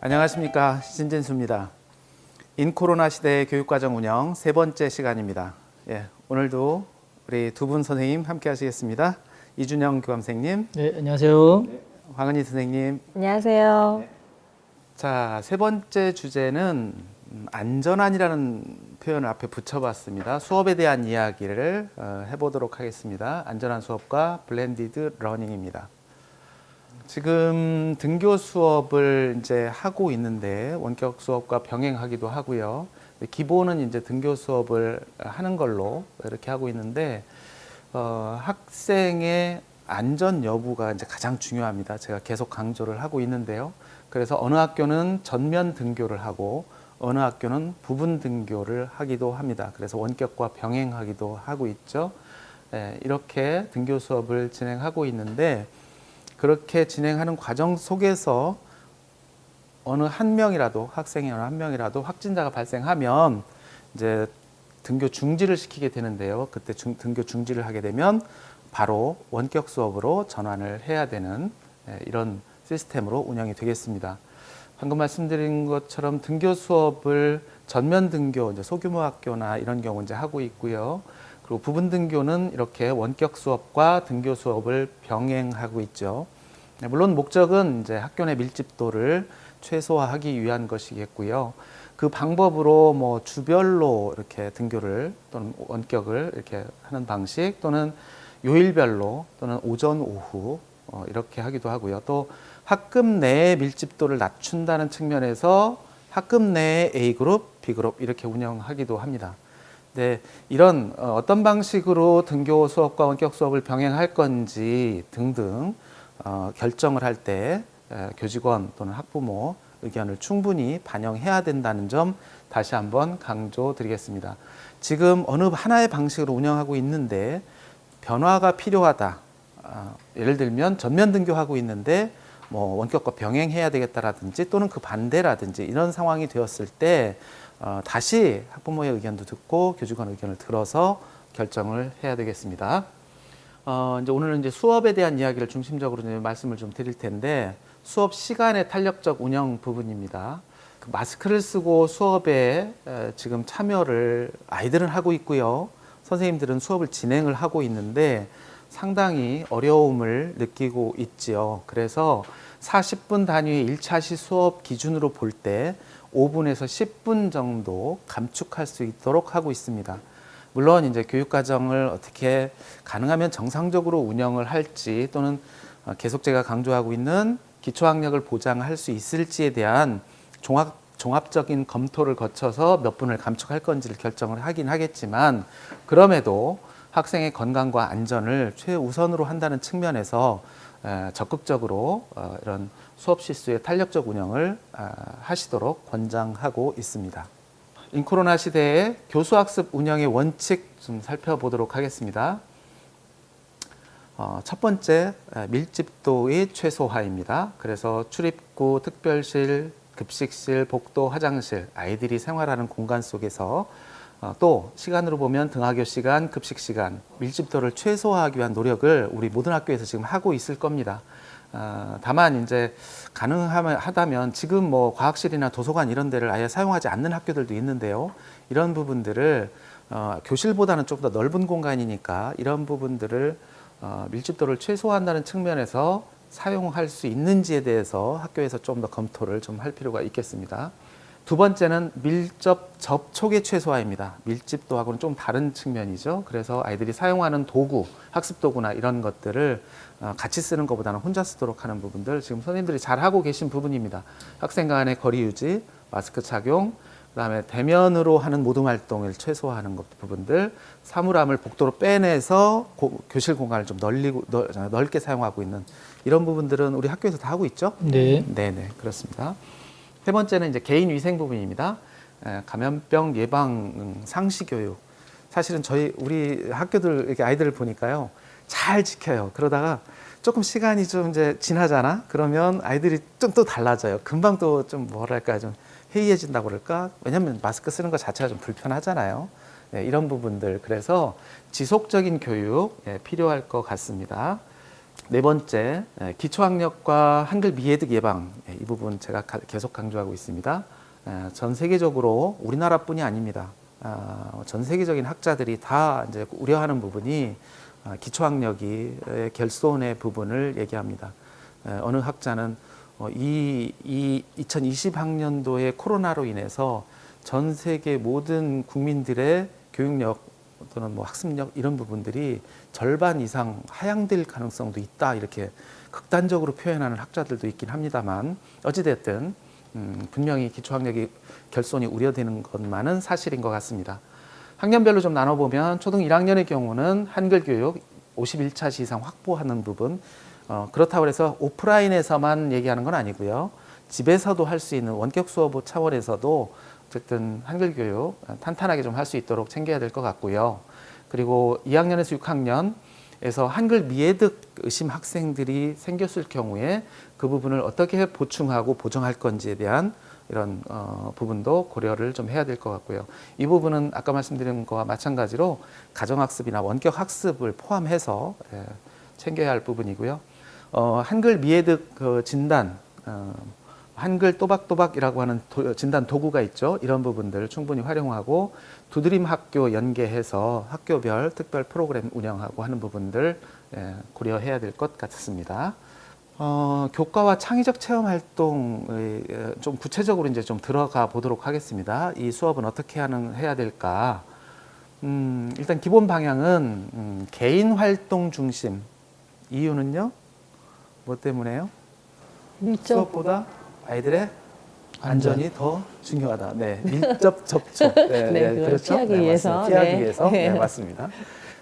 안녕하십니까 신진수입니다. 인코로나 시대의 교육과정 운영 세 번째 시간입니다. 예, 오늘도 우리 두 분 선생님 함께 하시겠습니다. 이준영 교감생님, 네, 안녕하세요. 황은희 선생님. 안녕하세요. 자, 세 번째 주제는 음, 안전한이라는 표현을 앞에 붙여봤습니다. 수업에 대한 이야기를 어, 해보도록 하겠습니다. 안전한 수업과 블렌디드 러닝입니다. 지금 등교 수업을 이제 하고 있는데 원격 수업과 병행하기도 하고요. 기본은 이제 등교 수업을 하는 걸로 이렇게 하고 있는데 어, 학생의 안전 여부가 이제 가장 중요합니다. 제가 계속 강조를 하고 있는데요. 그래서 어느 학교는 전면 등교를 하고 어느 학교는 부분 등교를 하기도 합니다. 그래서 원격과 병행하기도 하고 있죠. 예, 이렇게 등교 수업을 진행하고 있는데 그렇게 진행하는 과정 속에서 어느 한 명이라도 학생이 어느 한 명이라도 확진자가 발생하면 이제 등교 중지를 시키게 되는데요. 그때 중, 등교 중지를 하게 되면 바로 원격 수업으로 전환을 해야 되는 예, 이런 시스템으로 운영이 되겠습니다. 방금 말씀드린 것처럼 등교 수업을 전면 등교, 이제 소규모 학교나 이런 경우 이제 하고 있고요. 그리고 부분 등교는 이렇게 원격 수업과 등교 수업을 병행하고 있죠. 네, 물론 목적은 이제 학교 내 밀집도를 최소화하기 위한 것이겠고요. 그 방법으로 뭐 주별로 이렇게 등교를 또는 원격을 이렇게 하는 방식 또는 요일별로 또는 오전 오후 어, 이렇게 하기도 하고요. 또 학급 내의 밀집도를 낮춘다는 측면에서 학급 내의 A 그룹, B 그룹 이렇게 운영하기도 합니다. 네, 이런 어, 어떤 방식으로 등교 수업과 원격 수업을 병행할 건지 등등 어, 결정을 할 때 교직원 또는 학부모 의견을 충분히 반영해야 된다는 점 다시 한번 강조드리겠습니다. 지금 어느 하나의 방식으로 운영하고 있는데 변화가 필요하다. 아, 예를 들면 전면 등교하고 있는데 뭐 원격과 병행해야 되겠다라든지 또는 그 반대라든지 이런 상황이 되었을 때 어, 다시 학부모의 의견도 듣고 교직원 의견을 들어서 결정을 해야 되겠습니다. 어, 이제 오늘은 이제 수업에 대한 이야기를 중심적으로 이제 말씀을 좀 드릴 텐데 수업 시간의 탄력적 운영 부분입니다. 그 마스크를 쓰고 수업에 에, 지금 참여를 아이들은 하고 있고요. 선생님들은 수업을 진행을 하고 있는데 상당히 어려움을 느끼고 있지요. 그래서 40분 단위의 1차 시 수업 기준으로 볼 때 5분에서 10분 정도 감축할 수 있도록 하고 있습니다. 물론 이제 교육 과정을 어떻게 가능하면 정상적으로 운영을 할지 또는 어, 계속 제가 강조하고 있는 기초학력을 보장할 수 있을지에 대한 종합 종합적인 검토를 거쳐서 몇 분을 감축할 건지를 결정을 하긴 하겠지만 그럼에도 학생의 건강과 안전을 최우선으로 한다는 측면에서 에, 적극적으로 어, 이런 수업 실수의 탄력적 운영을 아, 하시도록 권장하고 있습니다. 인코로나 시대의 교수학습 운영의 원칙 좀 살펴보도록 하겠습니다. 어, 첫 번째 에, 밀집도의 최소화입니다. 그래서 출입구, 특별실, 급식실, 복도, 화장실, 아이들이 생활하는 공간 속에서 어, 또 시간으로 보면 등하교 시간, 급식 시간, 밀집도를 최소화하기 위한 노력을 우리 모든 학교에서 지금 하고 있을 겁니다. 어, 다만 이제 가능하다면 지금 뭐 과학실이나 도서관 이런 데를 아예 사용하지 않는 학교들도 있는데요. 이런 부분들을 어, 교실보다는 좀 더 넓은 공간이니까 이런 부분들을 어, 밀집도를 최소화한다는 측면에서 사용할 수 있는지에 대해서 학교에서 좀 더 검토를 좀 할 필요가 있겠습니다. 두 번째는 밀접 접촉의 최소화입니다. 밀집도하고는 좀 다른 측면이죠. 그래서 아이들이 사용하는 도구, 학습 도구나 이런 것들을 어, 같이 쓰는 것보다는 혼자 쓰도록 하는 부분들 지금 선생님들이 잘 하고 계신 부분입니다. 학생 간의 거리 유지, 마스크 착용, 그다음에 대면으로 하는 모든 활동을 최소화하는 것 부분들, 사물함을 복도로 빼내서 고- 교실 공간을 좀 널리고 넓, 넓게 사용하고 있는 이런 부분들은 우리 학교에서 다 하고 있죠. 네. 네 네 그렇습니다. 세 번째는 이제 개인 위생 부분입니다. 에, 감염병 예방 음, 상시 교육. 사실은 저희 우리 학교들 이렇게 아이들을 보니까요 잘 지켜요. 그러다가 조금 시간이 좀 이제 지나잖아. 그러면 아이들이 좀 또 달라져요. 금방 또 좀 뭐랄까 좀 해이해진다고 그럴까? 왜냐하면 마스크 쓰는 것 자체가 좀 불편하잖아요. 네, 이런 부분들 그래서 지속적인 교육 예, 필요할 것 같습니다. 네 번째, 예, 기초학력과 한글 미해득 예방 예, 이 부분 제가 가- 계속 강조하고 있습니다. 예, 전 세계적으로 우리나라뿐이 아닙니다. 아, 전 세계적인 학자들이 다 이제 우려하는 부분이 아, 기초학력이 에, 결손의 부분을 얘기합니다. 에, 어느 학자는 어, 이, 이 2020학년도에 코로나로 인해서 전 세계 모든 국민들의 교육력 또는 뭐 학습력 이런 부분들이 절반 이상 하향될 가능성도 있다 이렇게 극단적으로 표현하는 학자들도 있긴 합니다만 어찌됐든 음, 분명히 기초학력이 결손이 우려되는 것만은 사실인 것 같습니다. 학년별로 좀 나눠보면 초등 1학년의 경우는 한글 교육 51차시 이상 확보하는 부분 어, 그렇다고 해서 오프라인에서만 얘기하는 건 아니고요. 집에서도 할 수 있는 원격 수업 차원에서도 어쨌든 한글 교육 탄탄하게 좀 할 수 있도록 챙겨야 될 것 같고요. 그리고 2학년에서 6학년에서 한글 미해득 의심 학생들이 생겼을 경우에 그 부분을 어떻게 보충하고 보정할 건지에 대한 이런 어, 부분도 고려를 좀 해야 될 것 같고요. 이 부분은 아까 말씀드린 것과 마찬가지로 가정학습이나 원격 학습을 포함해서 예, 챙겨야 할 부분이고요. 어, 한글 미해득 그 진단, 어, 한글 또박또박이라고 하는 도- 진단 도구가 있죠. 이런 부분들을 충분히 활용하고 두드림 학교 연계해서 학교별 특별 프로그램 운영하고 하는 부분들 예, 고려해야 될 것 같습니다. 어, 교과와 창의적 체험 활동을 어, 좀 구체적으로 이제 좀 들어가 보도록 하겠습니다. 이 수업은 어떻게 하는 해야 될까? 음, 일단 기본 방향은 음, 개인 활동 중심. 이유는요? 뭐 때문에요? 밀접 수업보다 아이들의 안전이 더 중요하다. 네, 밀접 접촉. 네, 네, 그걸 피하기 위해서. 맞습니다. 피하기 네. 위해서. 네, 맞습니다.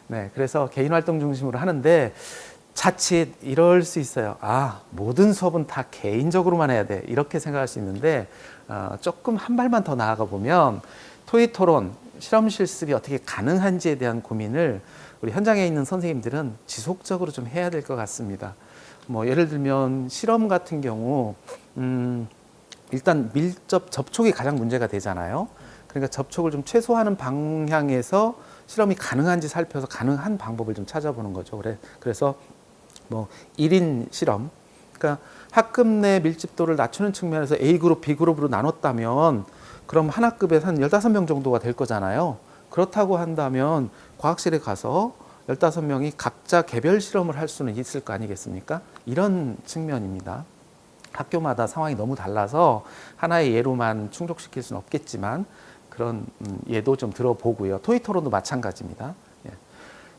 네, 그래서 개인 활동 중심으로 하는데 자칫 이럴 수 있어요. 아, 모든 수업은 다 개인적으로만 해야 돼. 이렇게 생각할 수 있는데 어, 조금 한 발만 더 나아가 보면 토의 토론, 실험 실습이 어떻게 가능한지에 대한 고민을 우리 현장에 있는 선생님들은 지속적으로 좀 해야 될 것 같습니다. 뭐 예를 들면 실험 같은 경우 음, 일단 밀접 접촉이 가장 문제가 되잖아요. 그러니까 접촉을 좀 최소화하는 방향에서 실험이 가능한지 살펴서 가능한 방법을 좀 찾아보는 거죠. 그래, 그래서 뭐 1인 실험. 그러니까 학급 내 밀집도를 낮추는 측면에서 A그룹, B그룹으로 나눴다면 그럼 한 학급에 한 15명 정도가 될 거잖아요. 그렇다고 한다면 과학실에 가서 15명이 각자 개별 실험을 할 수는 있을 거 아니겠습니까? 이런 측면입니다. 학교마다 상황이 너무 달라서 하나의 예로만 충족시킬 수는 없겠지만 그런 음, 예도 좀 들어보고요. 토의 토론도 마찬가지입니다. 예.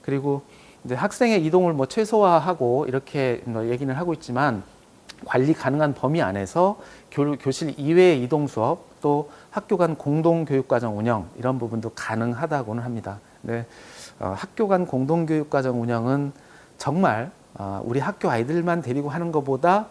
그리고 이제 학생의 이동을 뭐 최소화하고 이렇게 뭐 얘기는 하고 있지만 관리 가능한 범위 안에서 교, 교실 이외의 이동 수업 또 학교 간 공동 교육 과정 운영 이런 부분도 가능하다고는 합니다. 네, 어, 학교 간 공동 교육 과정 운영은 정말 어, 우리 학교 아이들만 데리고 하는 것보다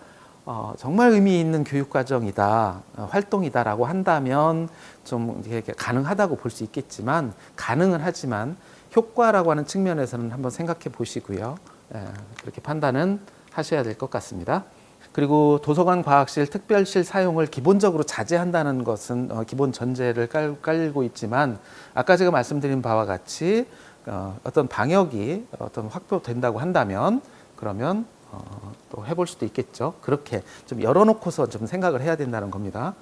어, 정말 의미 있는 교육 과정이다, 어, 활동이다라고 한다면 좀 이렇게 가능하다고 볼 수 있겠지만 가능은 하지만 효과라고 하는 측면에서는 한번 생각해 보시고요. 예, 그렇게 판단은 하셔야 될 것 같습니다. 그리고 도서관, 과학실, 특별실 사용을 기본적으로 자제한다는 것은 어, 기본 전제를 깔, 깔고 있지만 아까 제가 말씀드린 바와 같이 어, 어떤 방역이 어떤 확보된다고 한다면 그러면 어, 또 해볼 수도 있겠죠. 그렇게 좀 열어놓고서 좀 생각을 해야 된다는 겁니다.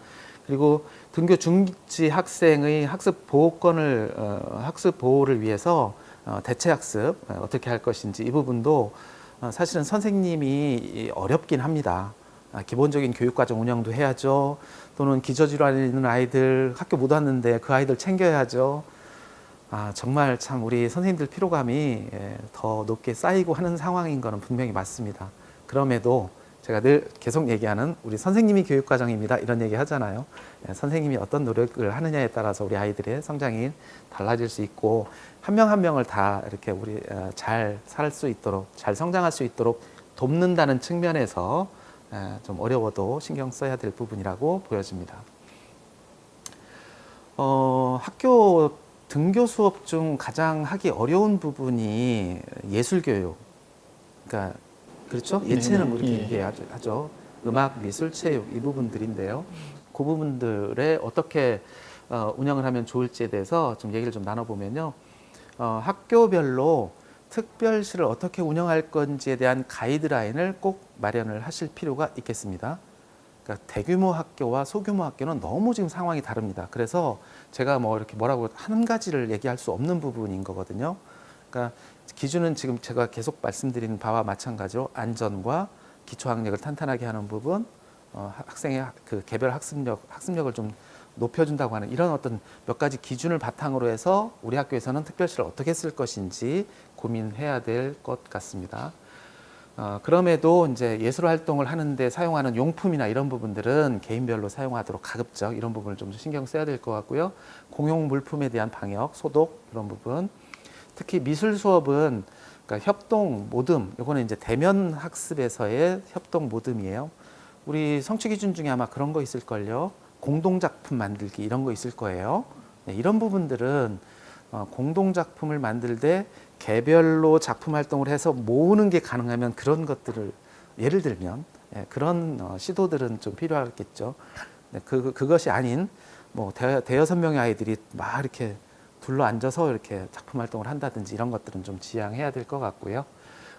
그리고 등교 중지 학생의 학습 보호권을 어, 학습 보호를 위해서 어, 대체 학습 어, 어떻게 할 것인지 이 부분도 어, 사실은 선생님이 어렵긴 합니다. 아, 기본적인 교육과정 운영도 해야죠. 또는 기저질환이 있는 아이들 학교 못 왔는데 그 아이들 챙겨야죠. 아, 정말 참 우리 선생님들 피로감이 예, 더 높게 쌓이고 하는 상황인 거는 분명히 맞습니다. 그럼에도 제가 늘 계속 얘기하는 우리 선생님이 교육과정입니다. 이런 얘기 하잖아요. 예, 선생님이 어떤 노력을 하느냐에 따라서 우리 아이들의 성장이 달라질 수 있고 한 명한 명을 다 이렇게 우리 어, 잘살 수 있도록 잘 성장할 수 있도록 돕는다는 측면에서 예, 좀 어려워도 신경 써야 될 부분이라고 보여집니다. 어, 학교 등교 수업 중 가장 하기 어려운 부분이 예술 교육. 그러니까 그렇죠? 예체능 네, 그렇게 예. 얘기하죠. 하죠. 음악, 미술, 체육 이 부분들인데요. 그 부분들에 어떻게 어, 운영을 하면 좋을지에 대해서 좀 얘기를 좀 나눠보면요. 어, 학교별로 특별시를 어떻게 운영할 건지에 대한 가이드라인을 꼭 마련을 하실 필요가 있겠습니다. 그러니까 대규모 학교와 소규모 학교는 너무 지금 상황이 다릅니다. 그래서 제가 뭐 이렇게 뭐라고 한 가지를 얘기할 수 없는 부분인 거거든요. 그러니까 기준은 지금 제가 계속 말씀드린 바와 마찬가지로 안전과 기초학력을 탄탄하게 하는 부분, 어, 학생의 학- 그 개별 학습력 학습력을 좀 높여준다고 하는 이런 어떤 몇 가지 기준을 바탕으로 해서 우리 학교에서는 특별시를 어떻게 쓸 것인지 고민해야 될 것 같습니다. 어, 그럼에도 이제 예술 활동을 하는데 사용하는 용품이나 이런 부분들은 개인별로 사용하도록 가급적 이런 부분을 좀 신경 써야 될 것 같고요. 공용 물품에 대한 방역, 소독 이런 부분. 특히 미술 수업은 그러니까 협동 모듬, 요거는 이제 대면 학습에서의 협동 모듬이에요. 우리 성취 기준 중에 아마 그런 거 있을 걸요. 공동 작품 만들기 이런 거 있을 거예요. 네, 이런 부분들은 어, 공동 작품을 만들 때 개별로 작품 활동을 해서 모으는 게 가능하면 그런 것들을 예를 들면 예, 그런 어, 시도들은 좀 필요하겠죠. 네, 그 그것이 아닌 뭐 대, 대여 섯 명의 아이들이 막 이렇게 둘러 앉아서 이렇게 작품 활동을 한다든지 이런 것들은 좀 지양해야 될 것 같고요.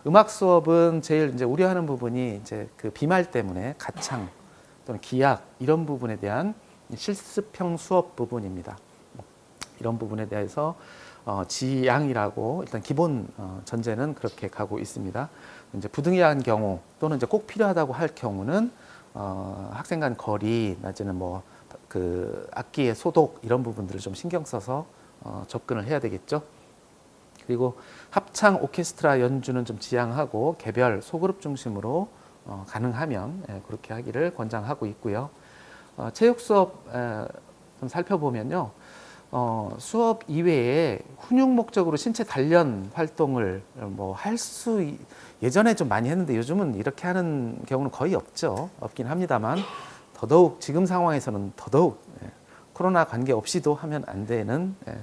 음악 수업은 제일 이제 우려하는 부분이 이제 그 비말 때문에 가창 또는 기악 이런 부분에 대한 실습형 수업 부분입니다. 이런 부분에 대해서 어, 지양이라고 일단 기본 어, 전제는 그렇게 가고 있습니다. 이제 부등이한 경우 또는 이제 꼭 필요하다고 할 경우는 어, 학생 간 거리 낮에는 뭐 그 악기의 소독 이런 부분들을 좀 신경 써서 어, 접근을 해야 되겠죠. 그리고 합창 오케스트라 연주는 좀 지양하고 개별 소그룹 중심으로 어, 가능하면 예, 그렇게 하기를 권장하고 있고요. 어, 체육 수업 에, 좀 살펴보면요. 어, 수업 이외에 훈육 목적으로 신체 단련 활동을 뭐 할 수 예전에 좀 많이 했는데 요즘은 이렇게 하는 경우는 거의 없죠. 없긴 합니다만 더더욱 지금 상황에서는 더더욱 예, 코로나 관계 없이도 하면 안 되는 예,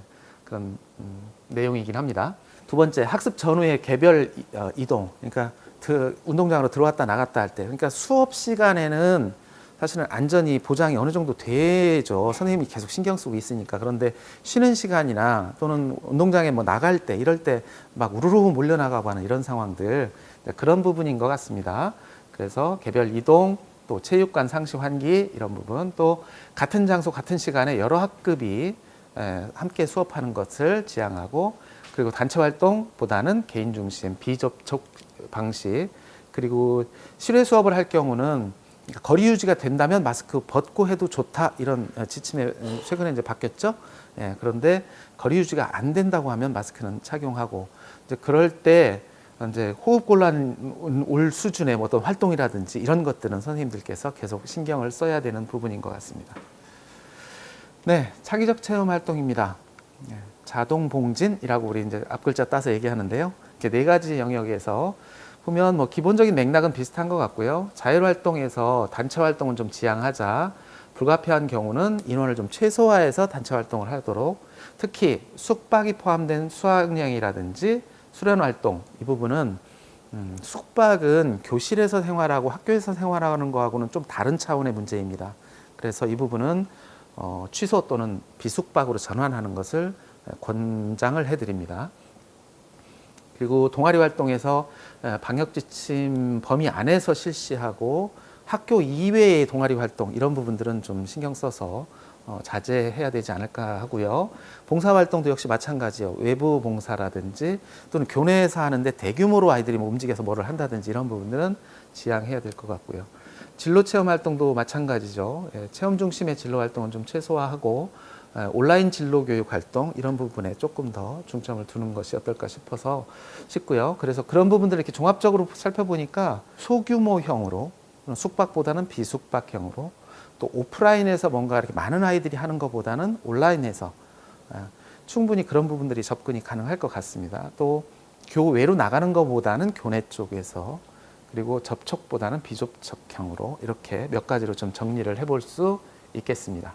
그런 음, 내용이긴 합니다. 두 번째 학습 전후의 개별 이- 어, 이동. 그러니까 그 운동장으로 들어왔다 나갔다 할 때. 그러니까 수업 시간에는 사실은 안전이 보장이 어느 정도 되죠. 선생님이 계속 신경 쓰고 있으니까. 그런데 쉬는 시간이나 또는 운동장에 뭐 나갈 때 이럴 때 막 우르르 몰려 나가고 하는 이런 상황들 그런 부분인 것 같습니다. 그래서 개별 이동 또 체육관 상시 환기 이런 부분 또 같은 장소 같은 시간에 여러 학급이 에, 함께 수업하는 것을 지향하고 그리고 단체 활동보다는 개인 중심 비접촉 방식 그리고 실외 수업을 할 경우는 거리 유지가 된다면 마스크 벗고 해도 좋다 이런 어, 지침에 음, 최근에 이제 바뀌었죠. 예, 그런데 거리 유지가 안 된다고 하면 마스크는 착용하고 이제 그럴 때 이제 호흡 곤란 올 수준의 뭐 어떤 활동이라든지 이런 것들은 선생님들께서 계속 신경을 써야 되는 부분인 것 같습니다. 네, 차기적 체험 활동입니다. 예, 자동 봉진이라고 우리 이제 앞글자 따서 얘기하는데요. 이렇게 네 가지 영역에서 보면 뭐 기본적인 맥락은 비슷한 것 같고요. 자율 활동에서 단체 활동은 좀 지양하자. 불가피한 경우는 인원을 좀 최소화해서 단체 활동을 하도록 특히 숙박이 포함된 수학여행이라든지 수련 활동 이 부분은 음, 숙박은 교실에서 생활하고 학교에서 생활하는 거하고는 좀 다른 차원의 문제입니다. 그래서 이 부분은 어, 취소 또는 비숙박으로 전환하는 것을 권장을 해드립니다. 그리고 동아리 활동에서 에, 방역 지침 범위 안에서 실시하고 학교 이외의 동아리 활동 이런 부분들은 좀 신경 써서 어, 자제해야 되지 않을까 하고요. 봉사 활동도 역시 마찬가지요. 외부 봉사라든지 또는 교내에서 하는데 대규모로 아이들이 뭐 움직여서 뭐를 한다든지 이런 부분들은 지양해야 될 것 같고요. 진로 체험 활동도 마찬가지죠. 예, 체험 중심의 진로 활동은 좀 최소화하고 에, 온라인 진로 교육 활동 이런 부분에 조금 더 중점을 두는 것이 어떨까 싶어서 싶고요. 그래서 그런 부분들을 이렇게 종합적으로 살펴보니까 소규모형으로 숙박보다는 비숙박형으로 또 오프라인에서 뭔가 이렇게 많은 아이들이 하는 것보다는 온라인에서 아, 충분히 그런 부분들이 접근이 가능할 것 같습니다. 또 교외로 나가는 것보다는 교내 쪽에서 그리고 접촉보다는 비접촉형으로 이렇게 몇 가지로 좀 정리를 해볼 수 있겠습니다.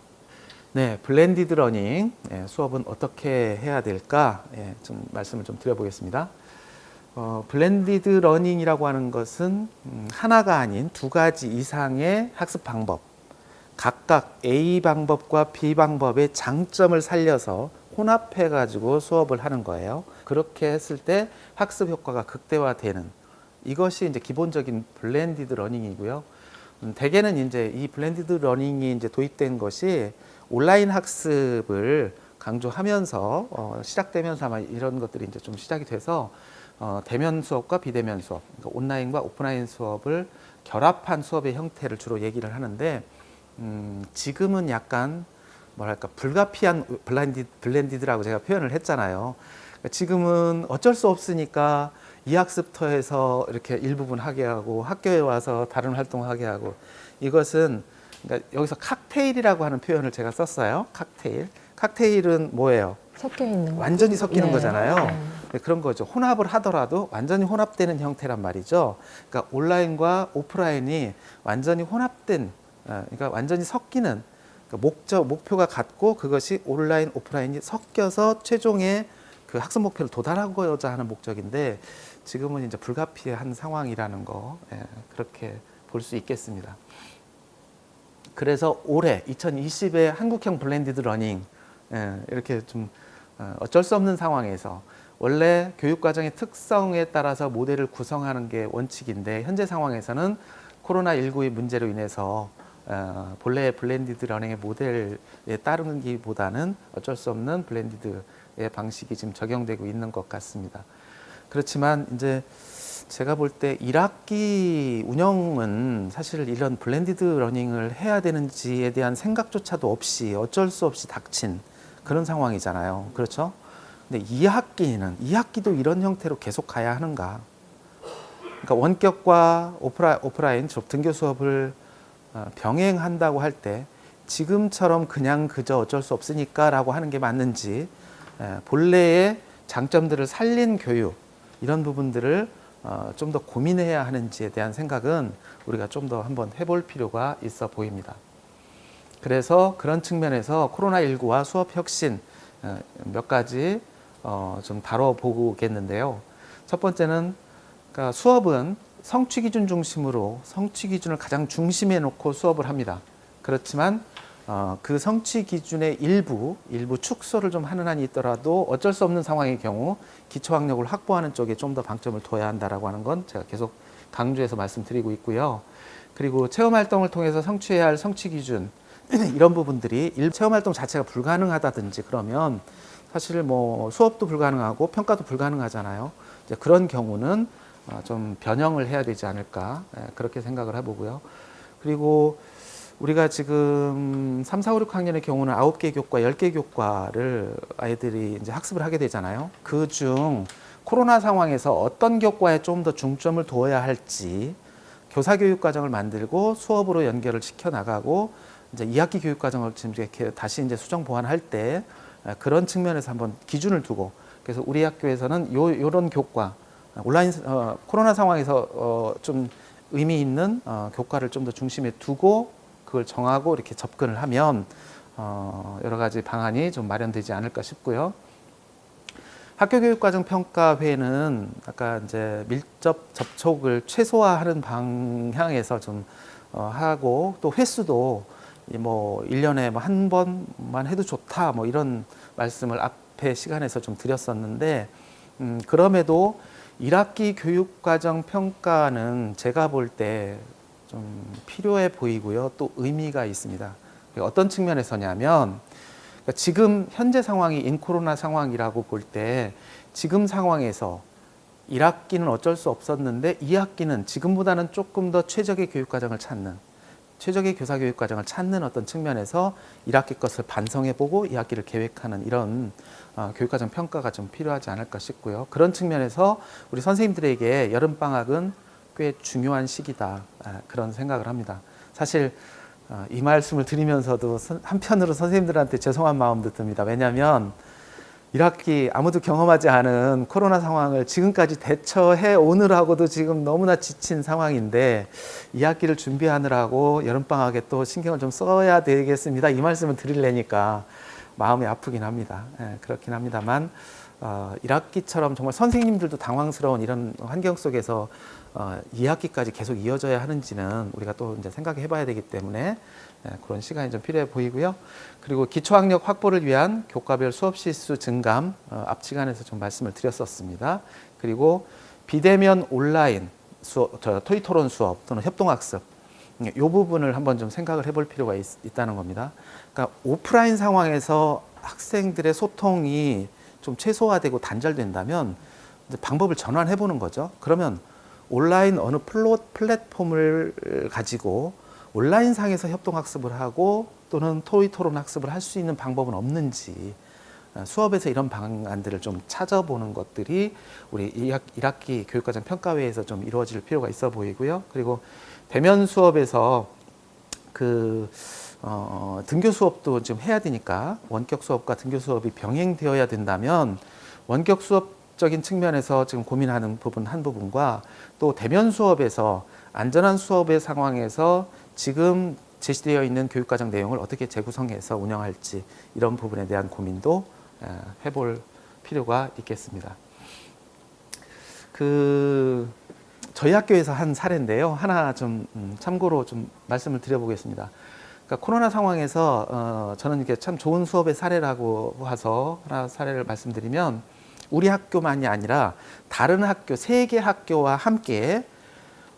네, 블렌디드 러닝 예, 수업은 어떻게 해야 될까? 예, 좀 말씀을 좀 드려보겠습니다. 어, 블렌디드 러닝이라고 하는 것은 음, 하나가 아닌 두 가지 이상의 학습 방법, 각각 A 방법과 B 방법의 장점을 살려서 혼합해 가지고 수업을 하는 거예요. 그렇게 했을 때 학습 효과가 극대화되는 이것이 이제 기본적인 블렌디드 러닝이고요. 음, 대개는 이제 이 블렌디드 러닝이 이제 도입된 것이 온라인 학습을 강조하면서 어, 시작되면서 아마 이런 것들이 이제 좀 시작이 돼서 어, 대면 수업과 비대면 수업, 그러니까 온라인과 오프라인 수업을 결합한 수업의 형태를 주로 얘기를 하는데 음, 지금은 약간 뭐랄까 불가피한 블렌디, 블렌디드라고 제가 표현을 했잖아요. 그러니까 지금은 어쩔 수 없으니까 이 학습터에서 이렇게 일부분 하게 하고 학교에 와서 다른 활동하게 하고 이것은 그러니까 여기서 칵테일이라고 하는 표현을 제가 썼어요. 칵테일. 칵테일은 뭐예요? 섞여 있는 거. 완전히 섞이는 네. 거잖아요. 네. 네, 그런 거죠. 혼합을 하더라도 완전히 혼합되는 형태란 말이죠. 그러니까 온라인과 오프라인이 완전히 혼합된, 어, 그러니까 완전히 섞이는 그러니까 목적 목표가 같고 그것이 온라인 오프라인이 섞여서 최종의 그 학습 목표를 도달하고자 하는 목적인데 지금은 이제 불가피한 상황이라는 거 예, 그렇게 볼 수 있겠습니다. 그래서 올해 2020의 한국형 블렌디드 러닝 예, 이렇게 좀 어, 어쩔 수 없는 상황에서 원래 교육 과정의 특성에 따라서 모델을 구성하는 게 원칙인데 현재 상황에서는 코로나 19의 문제로 인해서 어, 본래 블렌디드 러닝의 모델에 따르기보다는 어쩔 수 없는 블렌디드의 방식이 지금 적용되고 있는 것 같습니다. 그렇지만 이제 제가 볼 때 1학기 운영은 사실 이런 블렌디드 러닝을 해야 되는지에 대한 생각조차도 없이 어쩔 수 없이 닥친 그런 상황이잖아요. 그렇죠? 근데 2학기는 2학기도 이런 형태로 계속 가야 하는가? 그러니까 원격과 오프라, 오프라인 즉 등교 수업을 어, 병행한다고 할 때 지금처럼 그냥 그저 어쩔 수 없으니까라고 하는 게 맞는지 에, 본래의 장점들을 살린 교육 이런 부분들을 어, 좀 더 고민해야 하는지에 대한 생각은 우리가 좀 더 한번 해볼 필요가 있어 보입니다. 그래서 그런 측면에서 코로나19와 수업 혁신 어, 몇 가지 어, 좀 다뤄보겠는데요. 첫 번째는 그러니까 수업은 성취 기준 중심으로 성취 기준을 가장 중심에 놓고 수업을 합니다. 그렇지만 어, 그 성취 기준의 일부, 일부 축소를 좀 하는 한이 있더라도 어쩔 수 없는 상황의 경우 기초학력을 확보하는 쪽에 좀 더 방점을 둬야 한다라고 하는 건 제가 계속 강조해서 말씀드리고 있고요. 그리고 체험 활동을 통해서 성취해야 할 성취 기준 이런 부분들이 일 체험 활동 자체가 불가능하다든지 그러면 사실 뭐 수업도 불가능하고 평가도 불가능하잖아요. 이제 그런 경우는 어, 좀 변형을 해야 되지 않을까 예, 그렇게 생각을 해보고요. 그리고 우리가 지금 3, 4, 5, 6학년의 경우는 9개 교과, 10개 교과를 아이들이 이제 학습을 하게 되잖아요. 그 중 코로나 상황에서 어떤 교과에 좀 더 중점을 두어야 할지 교사 교육 과정을 만들고 수업으로 연결을 시켜 나가고 이제 2학기 교육 과정을 지금 이렇게 다시 이제 수정 보완할 때 에, 그런 측면에서 한번 기준을 두고 그래서 우리 학교에서는 요 요런 교과 온라인 어, 코로나 상황에서 어, 좀 의미 있는 어, 교과를 좀 더 중심에 두고 그걸 정하고 이렇게 접근을 하면 어, 여러 가지 방안이 좀 마련되지 않을까 싶고요. 학교 교육 과정 평가 회는 아까 이제 밀접 접촉을 최소화하는 방향에서 좀 어, 하고 또 횟수도 이뭐 1년에 뭐 한 번만 해도 좋다 뭐 이런 말씀을 앞에 시간에서 좀 드렸었는데 음, 그럼에도 1학기 교육 과정 평가는 제가 볼때 좀 필요해 보이고요. 또 의미가 있습니다. 어떤 측면에서냐면 그러니까 지금 현재 상황이 인코로나 상황이라고 볼 때 지금 상황에서 1학기는 어쩔 수 없었는데 2학기는 지금보다는 조금 더 최적의 교육 과정을 찾는 최적의 교사 교육 과정을 찾는 어떤 측면에서 1학기 것을 반성해 보고 2학기를 계획하는 이런 어, 교육 과정 평가가 좀 필요하지 않을까 싶고요. 그런 측면에서 우리 선생님들에게 여름 방학은 꽤 중요한 시기다 아, 그런 생각을 합니다. 사실 어, 이 말씀을 드리면서도 선- 한편으로 선생님들한테 죄송한 마음도 듭니다. 왜냐하면 1학기 아무도 경험하지 않은 코로나 상황을 지금까지 대처해 오느라고도 지금 너무나 지친 상황인데 2학기를 준비하느라고 여름방학에 또 신경을 좀 써야 되겠습니다. 이 말씀을 드리려니까 마음이 아프긴 합니다. 예, 그렇긴 합니다만 어, 1학기처럼 정말 선생님들도 당황스러운 이런 환경 속에서 어, 2학기까지 계속 이어져야 하는지는 우리가 또 이제 생각해 봐야 되기 때문에 예, 그런 시간이 좀 필요해 보이고요. 그리고 기초학력 확보를 위한 교과별 수업 실수 증감 어, 앞 시간에서 좀 말씀을 드렸었습니다. 그리고 비대면 온라인 수업, 저 토익 토론 수업 또는 협동학습 이 부분을 한번 좀 생각을 해볼 필요가 있, 있다는 겁니다. 그러니까 오프라인 상황에서 학생들의 소통이 좀 최소화되고 단절된다면 방법을 전환해 보는 거죠. 그러면 온라인 어느 플랫폼을 가지고 온라인 상에서 협동학습을 하고 또는 토의 토론 학습을 할 수 있는 방법은 없는지 어, 수업에서 이런 방안들을 좀 찾아보는 것들이 우리 1학, 1학기 교육과정 평가회에서 좀 이루어질 필요가 있어 보이고요. 그리고 대면 수업에서 그 어, 등교 수업도 좀 해야 되니까 원격 수업과 등교 수업이 병행되어야 된다면 원격 수업적인 측면에서 지금 고민하는 부분 한 부분과 또 대면 수업에서 안전한 수업의 상황에서 지금 제시되어 있는 교육과정 내용을 어떻게 재구성해서 운영할지 이런 부분에 대한 고민도 어, 해볼 필요가 있겠습니다. 그 저희 학교에서 한 사례인데요. 하나 좀 음, 참고로 좀 말씀을 드려보겠습니다. 그러니까 코로나 상황에서 어, 저는 이게 참 좋은 수업의 사례라고 해서 하나 사례를 말씀드리면 우리 학교만이 아니라 다른 학교 세 개 학교와 함께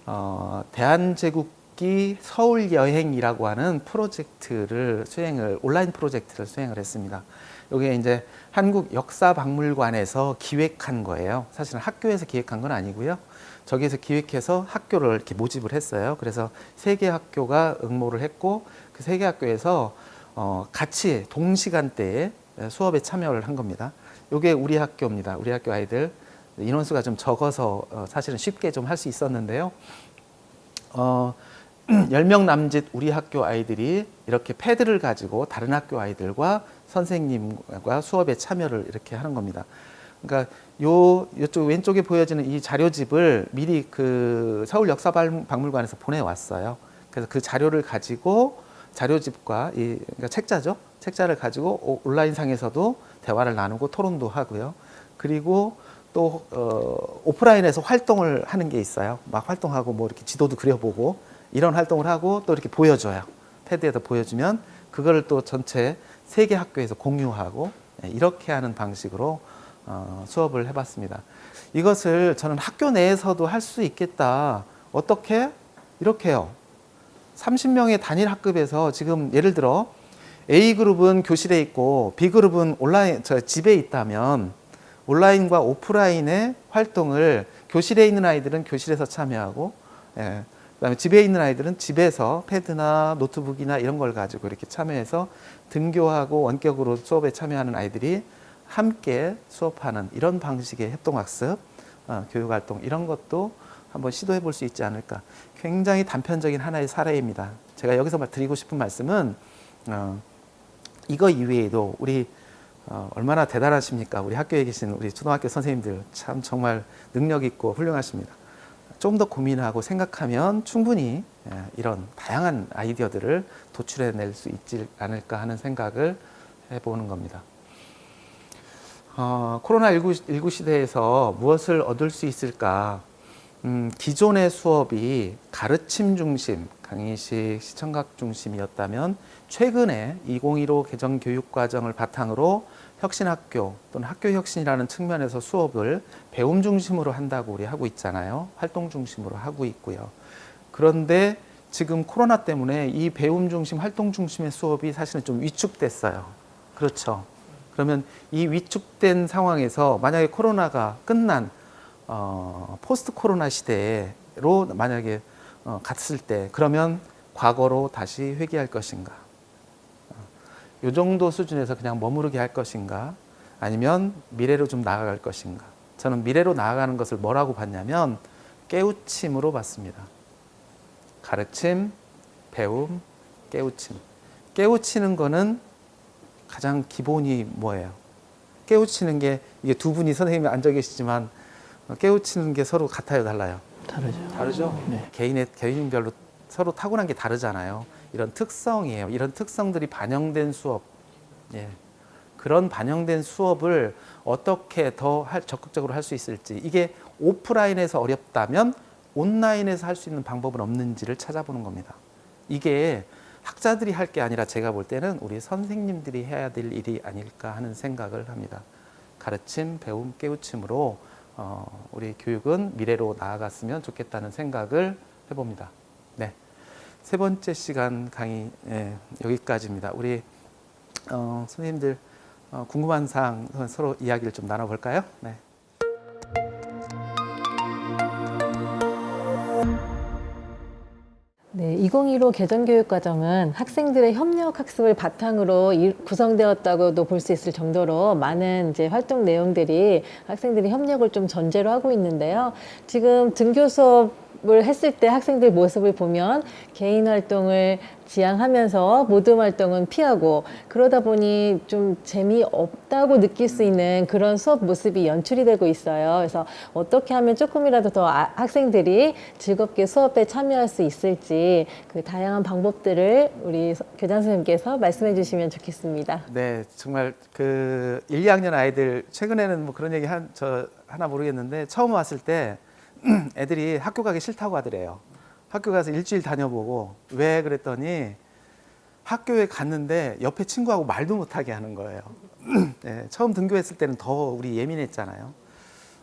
어, 대한제국기 서울 여행이라고 하는 프로젝트를 수행을 온라인 프로젝트를 수행을 했습니다. 이게 이제 한국 역사박물관에서 기획한 거예요. 사실은 학교에서 기획한 건 아니고요. 저기에서 기획해서 학교를 이렇게 모집을 했어요. 그래서 세 개 학교가 응모를 했고 그 세 개 학교에서 어, 같이 동시간대에 수업에 참여를 한 겁니다. 이게 우리 학교입니다. 우리 학교 아이들 인원수가 좀 적어서 어, 사실은 쉽게 좀 할 수 있었는데요. 어, 10명 남짓 우리 학교 아이들이 이렇게 패드를 가지고 다른 학교 아이들과 선생님과 수업에 참여를 이렇게 하는 겁니다. 그러니까 요 요쪽 왼쪽에 보여지는 이 자료집을 미리 그 서울 역사 박물관에서 보내 왔어요. 그래서 그 자료를 가지고 자료집과 이 그러니까 책자죠. 책자를 가지고 오- 온라인 상에서도 대화를 나누고 토론도 하고요. 그리고 또 어, 오프라인에서 활동을 하는 게 있어요. 막 활동하고 뭐 이렇게 지도도 그려보고 이런 활동을 하고 또 이렇게 보여줘요. 패드에다 보여주면 그거를 또 전체 세개 학교에서 공유하고 예, 이렇게 하는 방식으로 어, 수업을 해봤습니다. 이것을 저는 학교 내에서도 할 수 있겠다. 어떻게? 이렇게요. 30명의 단일 학급에서 지금 예를 들어 A 그룹은 교실에 있고 B 그룹은 온라인 저 집에 있다면 온라인과 오프라인의 활동을 교실에 있는 아이들은 교실에서 참여하고 예, 그다음에 집에 있는 아이들은 집에서 패드나 노트북이나 이런 걸 가지고 이렇게 참여해서 등교하고 원격으로 수업에 참여하는 아이들이 함께 수업하는 이런 방식의 협동학습, 어, 교육활동 이런 것도 한번 시도해 볼 수 있지 않을까. 굉장히 단편적인 하나의 사례입니다. 제가 여기서 막 드리고 싶은 말씀은 어, 이거 이외에도 우리 어, 얼마나 대단하십니까? 우리 학교에 계신 우리 초등학교 선생님들 참 정말 능력 있고 훌륭하십니다. 좀 더 고민하고 생각하면 충분히 예, 이런 다양한 아이디어들을 도출해낼 수 있지 않을까 하는 생각을 해보는 겁니다. 어, 코로나19 19 시대에서 무엇을 얻을 수 있을까? 음, 기존의 수업이 가르침 중심, 강의식, 시청각 중심이었다면 최근에 2015 개정 교육 과정을 바탕으로 혁신학교 또는 학교 혁신이라는 측면에서 수업을 배움 중심으로 한다고 우리 하고 있잖아요. 활동 중심으로 하고 있고요. 그런데 지금 코로나 때문에 이 배움 중심, 활동 중심의 수업이 사실은 좀 위축됐어요. 그렇죠. 그러면 이 위축된 상황에서 만약에 코로나가 끝난 어, 포스트 코로나 시대로 만약에 어, 갔을 때 그러면 과거로 다시 회귀할 것인가? 어, 요 정도 수준에서 그냥 머무르게 할 것인가? 아니면 미래로 좀 나아갈 것인가? 저는 미래로 나아가는 것을 뭐라고 봤냐면 깨우침으로 봤습니다. 가르침, 배움, 깨우침. 깨우치는 거는 가장 기본이 뭐예요? 깨우치는 게 이게 두 분이 선생님이 앉아 계시지만 어, 깨우치는 게 서로 같아요, 달라요? 다르죠. 다르죠? 네. 개인의 개인별로 서로 타고난 게 다르잖아요. 이런 특성이에요. 이런 특성들이 반영된 수업. 예. 그런 반영된 수업을 어떻게 더 할- 적극적으로 할 수 있을지 이게 오프라인에서 어렵다면 온라인에서 할 수 있는 방법은 없는지를 찾아보는 겁니다. 이게 학자들이 할 게 아니라 제가 볼 때는 우리 선생님들이 해야 될 일이 아닐까 하는 생각을 합니다. 가르침, 배움, 깨우침으로 어, 우리 교육은 미래로 나아갔으면 좋겠다는 생각을 해봅니다. 네. 세 번째 시간 강의 예, 여기까지입니다. 우리 어, 선생님들 어, 궁금한 사항 서로 이야기를 좀 나눠볼까요? 네. 네, 2015 개정교육과정은 학생들의 협력 학습을 바탕으로 이- 구성되었다고도 볼 수 있을 정도로 많은 이제 활동 내용들이 학생들이 협력을 좀 전제로 하고 있는데요. 지금 등교 수업 을 했을 때 학생들 모습을 보면 개인 활동을 지향하면서 모둠 활동은 피하고 그러다 보니 좀 재미없다고 느낄 수 있는 그런 수업 모습이 연출이 되고 있어요. 그래서 어떻게 하면 조금이라도 더 아- 학생들이 즐겁게 수업에 참여할 수 있을지 그 다양한 방법들을 우리 서- 교장 선생님께서 말씀해 주시면 좋겠습니다. 네, 정말 그 1, 2학년 아이들 최근에는 뭐 그런 얘기 한 저 하나 모르겠는데 처음 왔을 때 애들이 학교 가기 싫다고 하더래요. 학교 가서 일주일 다녀보고 왜 그랬더니 학교에 갔는데 옆에 친구하고 말도 못하게 하는 거예요. 네, 처음 등교했을 때는 더 우리 예민했잖아요.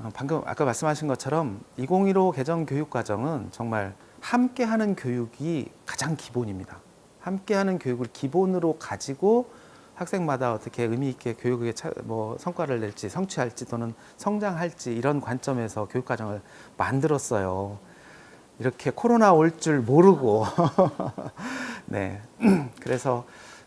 어, 방금 아까 말씀하신 것처럼 2015 개정 교육 과정은 정말 함께하는 교육이 가장 기본입니다. 함께하는 교육을 기본으로 가지고 학생마다 어떻게 의미 있게 교육에 차- 뭐 성과를 낼지 성취할지 또는 성장할지 이런 관점에서 교육 과정을 만들었어요. 이렇게 코로나 올 줄 모르고 네 그래서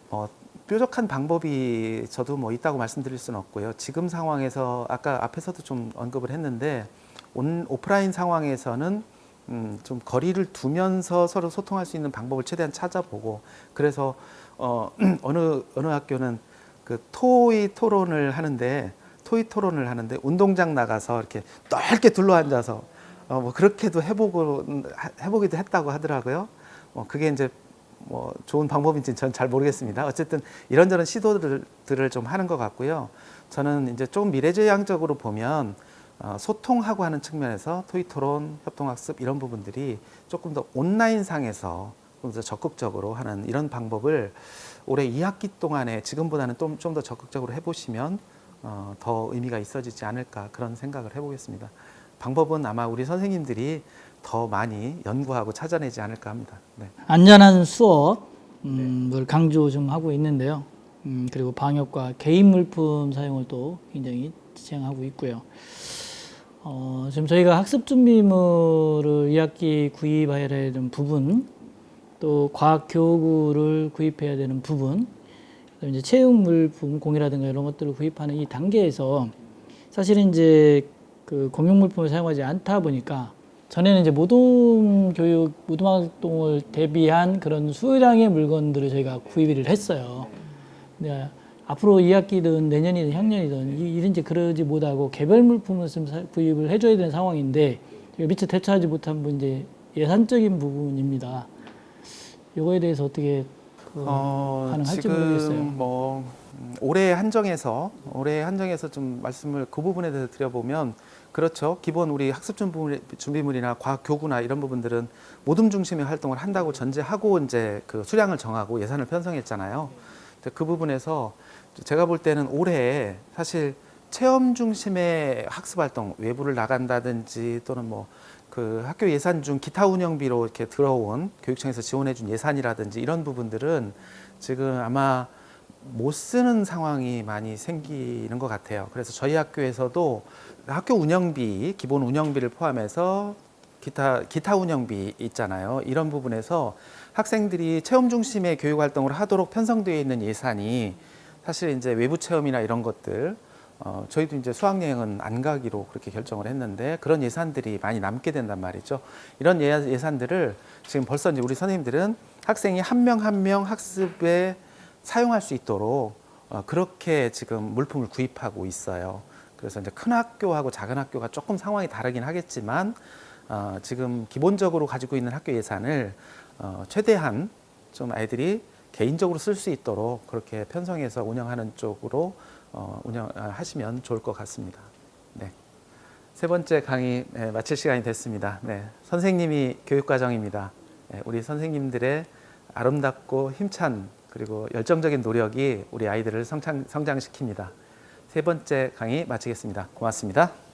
뭐 뾰족한 방법이 저도 뭐 있다고 말씀드릴 수는 없고요. 지금 상황에서 아까 앞에서도 좀 언급을 했는데 온 오프라인 상황에서는 음, 좀 거리를 두면서 서로 소통할 수 있는 방법을 최대한 찾아보고 그래서 어, 어느 어느 학교는 그 토의 토론을 하는데 토의 토론을 하는데 운동장 나가서 이렇게 넓게 둘러 앉아서 어, 뭐 그렇게도 해보고 해보기도 했다고 하더라고요. 어, 그게 이제 뭐 좋은 방법인지는 전잘 모르겠습니다. 어쨌든 이런저런 시도들을 좀 하는 것 같고요. 저는 이제 좀 미래지향적으로 보면 어, 소통하고 하는 측면에서 토의 토론, 협동학습 이런 부분들이 조금 더 온라인 상에서 좀더 적극적으로 하는 이런 방법을 올해 2학기 동안에 지금보다는 좀 더 적극적으로 해보시면 어, 더 의미가 있어지지 않을까 그런 생각을 해보겠습니다. 방법은 아마 우리 선생님들이 더 많이 연구하고 찾아내지 않을까 합니다. 네. 안전한 수업을 강조 좀 하고 있는데요. 음, 그리고 방역과 개인 물품 사용을 또 굉장히 지향하고 있고요. 어, 지금 저희가 학습 준비물을 2학기 구입해야 되는 부분, 또 과학 교구를 구입해야 되는 부분, 그다음에 이제 체육 물품 공이라든가 이런 것들을 구입하는 이 단계에서 사실은 이제 그 공용 물품을 사용하지 않다 보니까 전에는 이제 모둠 교육, 모둠 활동을 대비한 그런 수량의 물건들을 저희가 구입을 했어요. 근데 앞으로 2학기든 내년이든 학년이든 이- 이런 이제 그러지 못하고 개별 물품을 좀 사- 구입을 해줘야 되는 상황인데 미처 대처하지 못한 문제 예산적인 부분입니다. 이거에 대해서 어떻게 그 어, 가능할지 지금 모르겠어요. 뭐 음, 올해 한정해서 올해 한정해서 좀 말씀을 그 부분에 대해서 드려보면 그렇죠. 기본 우리 학습 준비물, 준비물이나 과학 교구나 이런 부분들은 모둠 중심의 활동을 한다고 전제하고 이제 그 수량을 정하고 예산을 편성했잖아요. 그 부분에서 제가 볼 때는 올해 사실 체험 중심의 학습 활동 외부를 나간다든지 또는 뭐 그 학교 예산 중 기타 운영비로 이렇게 들어온 교육청에서 지원해준 예산이라든지 이런 부분들은 지금 아마 못 쓰는 상황이 많이 생기는 것 같아요. 그래서 저희 학교에서도 학교 운영비, 기본 운영비를 포함해서 기타 기타 운영비 있잖아요. 이런 부분에서 학생들이 체험 중심의 교육 활동을 하도록 편성되어 있는 예산이 사실 이제 외부 체험이나 이런 것들 어, 저희도 이제 수학여행은 안 가기로 그렇게 결정을 했는데 그런 예산들이 많이 남게 된단 말이죠. 이런 예, 예산들을 지금 벌써 이제 우리 선생님들은 학생이 한 명 한 명 학습에 사용할 수 있도록 어, 그렇게 지금 물품을 구입하고 있어요. 그래서 이제 큰 학교하고 작은 학교가 조금 상황이 다르긴 하겠지만 어, 지금 기본적으로 가지고 있는 학교 예산을 어, 최대한 좀 아이들이 개인적으로 쓸 수 있도록 그렇게 편성해서 운영하는 쪽으로 어, 운영하시면 좋을 것 같습니다. 네. 세 번째 강의 네, 마칠 시간이 됐습니다. 네, 선생님이 교육과정입니다. 네, 우리 선생님들의 아름답고 힘찬 그리고 열정적인 노력이 우리 아이들을 성장, 성장시킵니다. 세 번째 강의 마치겠습니다. 고맙습니다.